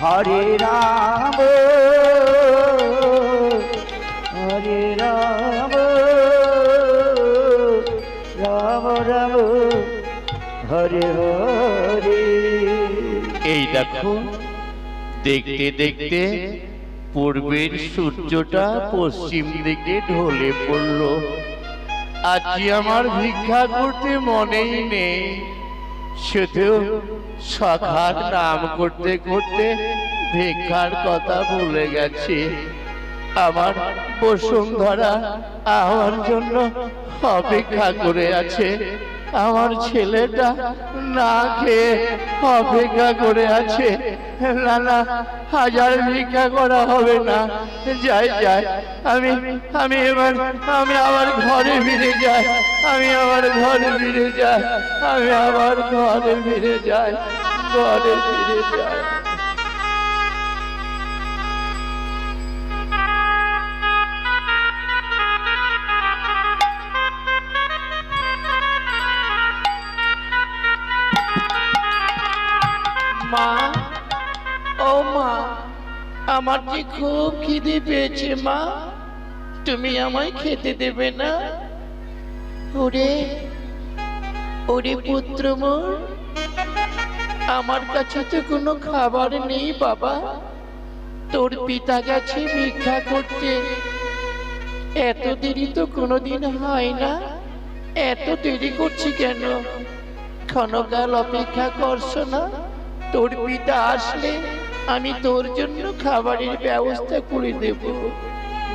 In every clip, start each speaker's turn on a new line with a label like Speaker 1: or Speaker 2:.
Speaker 1: হরে রাম হরে রাম রাম রাম হরে হরে
Speaker 2: এই দেখো দেখতে দেখতে পূর্বের সূর্যটা পশ্চিম দিকে ঢলে পড়ল আজকে আমার ভিক্ষা করতে মনেই নেই শুধু সখার নাম করতে করতে ভিক্ষার কথা ভুলে গেছি আমার ধরা আমার জন্য অপেক্ষা করে আছে আমার ছেলেটা না খেয়ে অপেক্ষা করে আছে না না হাজার ভিক্ষা করা হবে না যাই যাই আমি আমি এবার আমি আমার ঘরে ফিরে যাই আমি আমার ঘরে ফিরে যাই আমি আমার ঘরে ফিরে যাই ঘরে ফিরে যাই মা ও মা আমার যে খুব খিদে পেয়েছে মা তুমি আমায় খেতে দেবে না ওরে ওরে পুত্র মোর আমার কাছে তো কোনো খাবার নেই বাবা তোর পিতা গেছে ভিক্ষা করতে এত দেরি তো কোনোদিন হয় না এত দেরি করছি কেন ক্ষণকাল অপেক্ষা করছো না তোর পিতা আসলে আমি তোর জন্য খাবারের ব্যবস্থা করে দেব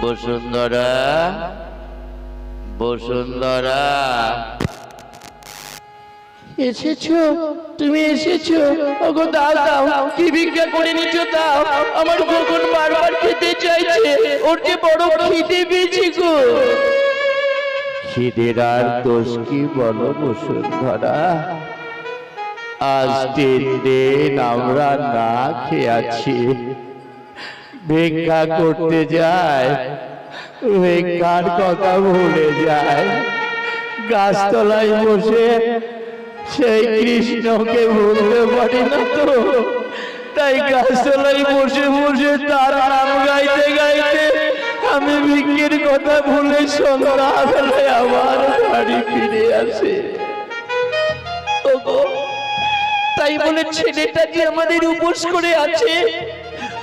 Speaker 2: বসুন্ধরা বসুন্ধরা এসেছো তুমি এসেছো ওগো দাদা কি ভিক্ষা করে নিছো দাও আমার গোকন বারবার খেতে চাইছে ওর যে বড় খিদে পেয়েছে গো খিদের আর দোষ কি বলো বসুন্ধরা আজ দিন আমরা না খেয়ে আছি ভিক্ষা করতে যায় ভিক্ষার কথা ভুলে যায় গাছতলায় বসে সেই কৃষ্ণকে ভুলতে পারি না তো তাই গাছতলায় বসে বসে তার নাম গাইতে গাইতে আমি বিক্রির কথা ভুলে সন্ধ্যাবেলায় আমার বাড়ি ফিরে আসে ওগো তাই বলে ছেলেটা যে আমাদের উপোস করে আছে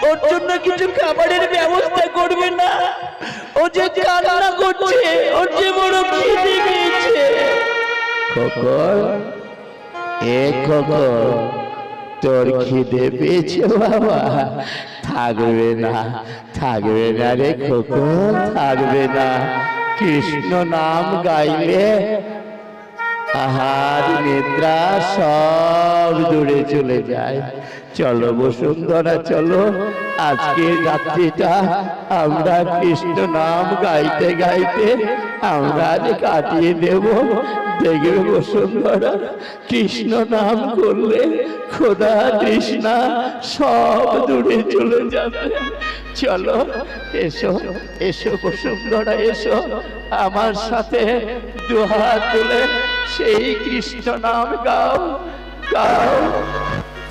Speaker 2: ওর জন্য কিছু খাবারের ব্যবস্থা করবে না ও যে কান্না করছে ওর যে বড় খিদে পেয়েছে খোকন এ খোকন তোর খিদে পেয়েছে বাবা থাকবে না থাকবে না রে খোকন থাকবে না কৃষ্ণ নাম গাইলে আহার নিদ্রা সব দূরে চলে যায় চলো বসুন্ধরা চলো আজকে রাত্রিটা আমরা কৃষ্ণ নাম গাইতে গাইতে আমরা কাটিয়ে দেব দেখবে বসুন্ধরা কৃষ্ণ নাম করলে খোদা কৃষ্ণা সব দূরে চলে যাবে চলো এসো এসো বসুন্ধরা এসো আমার সাথে দুহাত তুলে সেই কৃষ্ণ নাম গাও গাও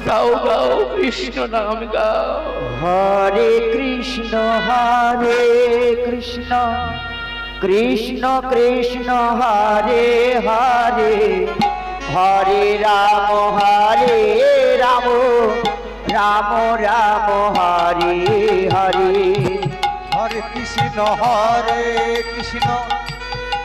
Speaker 2: গাও গাও কৃষ্ণ নাম গাও
Speaker 1: হরে কৃষ্ণ হরে কৃষ্ণ কৃষ্ণ কৃষ্ণ হরে হরে হরে রাম হরে রাম রাম রাম হরে হরে হরে কৃষ্ণ হরে কৃষ্ণ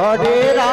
Speaker 1: হরে রা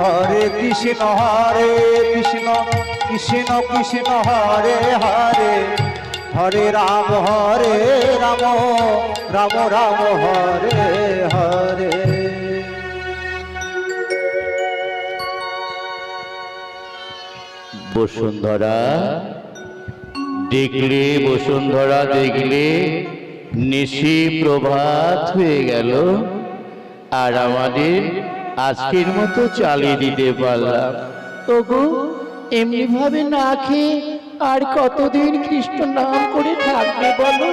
Speaker 1: হরে কৃষ্ণ হরে কৃষ্ণ কৃষ্ণ কৃষ্ণ হরে হরে হরে রাম হরে রাম রাম রাম হরে হরে
Speaker 2: বসুন্ধরা দেখলে বসুন্ধরা দেখলে নিশি প্রভাত হয়ে গেল আর আমাদের আজকের মতো চালিয়ে দিতে পারলাম তবু এমনি ভাবে না খেয়ে আর কতদিন খ্রিস্ট নাম করে থাকবে বলো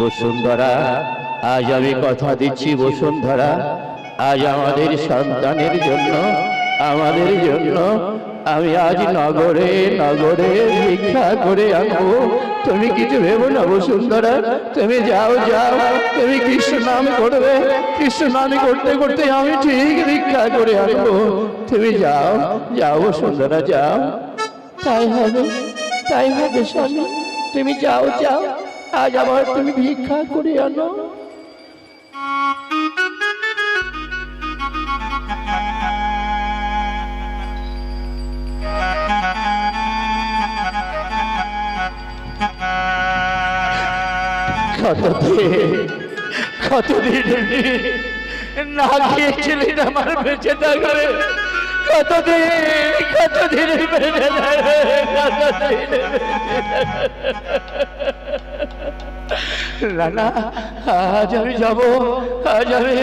Speaker 2: বসুন্ধরা আজ আমি কথা দিচ্ছি বসুন্ধরা আজ আমাদের সন্তানের জন্য আমাদের জন্য আমি আজ নগরে নগরে ভিক্ষা করে আনবো তুমি কিছু ভেবো না বসুন্ধরা তুমি যাও যাও তুমি কৃষ্ণ নাম করবে কৃষ্ণ নাম করতে করতে আমি ঠিক ভিক্ষা করে আনবো তুমি যাও যাও বসুন্ধরা যাও তাই হবে তাই হবে স্বামী তুমি যাও যাও আজ আবার তুমি ভিক্ষা করে আনো কতদিন কতদিন আমার বেঁচে থাকারে কতদিন কতদিন না না আজ আমি যাব আজ আমি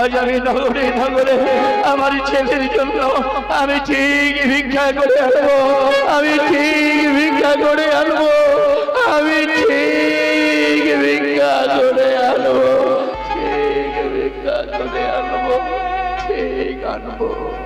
Speaker 2: আজ আমি নগরে নগরে আমার ছেলের জন্য আমি ঠিক ভিক্ষা করে আনবো আমি ঠিক ভিক্ষা করে আনবো আমি ঠিক কাজরে আনবো ঠিক ভিক্ষা করে আনবো ঠিক আনবো